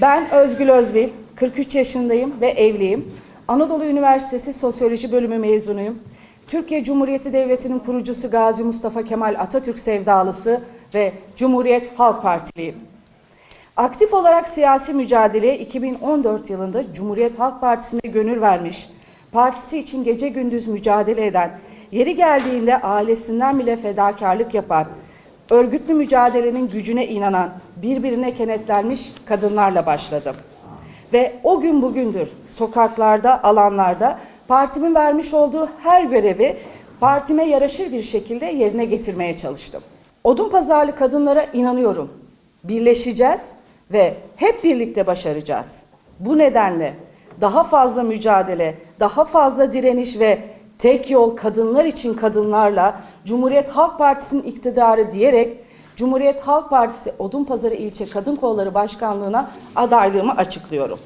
Ben Özgül Özbil, 43 yaşındayım ve evliyim. Anadolu Üniversitesi Sosyoloji Bölümü mezunuyum. Türkiye Cumhuriyeti Devleti'nin kurucusu Gazi Mustafa Kemal Atatürk sevdalısı ve Cumhuriyet Halk Partiliyim. Aktif olarak siyasi mücadeleye 2014 yılında Cumhuriyet Halk Partisi'ne gönül vermiş, partisi için gece gündüz mücadele eden, yeri geldiğinde ailesinden bile fedakarlık yapan, örgütlü mücadelenin gücüne inanan, birbirine kenetlenmiş kadınlarla başladım. Ve o gün bugündür sokaklarda, alanlarda partimin vermiş olduğu her görevi partime yaraşır bir şekilde yerine getirmeye çalıştım. Odun pazarlı kadınlara inanıyorum. Birleşeceğiz ve hep birlikte başaracağız. Bu nedenle daha fazla mücadele, daha fazla direniş ve tek yol kadınlar için kadınlarla Cumhuriyet Halk Partisi'nin iktidarı diyerek Cumhuriyet Halk Partisi Odunpazarı İlçe Kadın Kolları Başkanlığı'na adaylığımı açıklıyorum.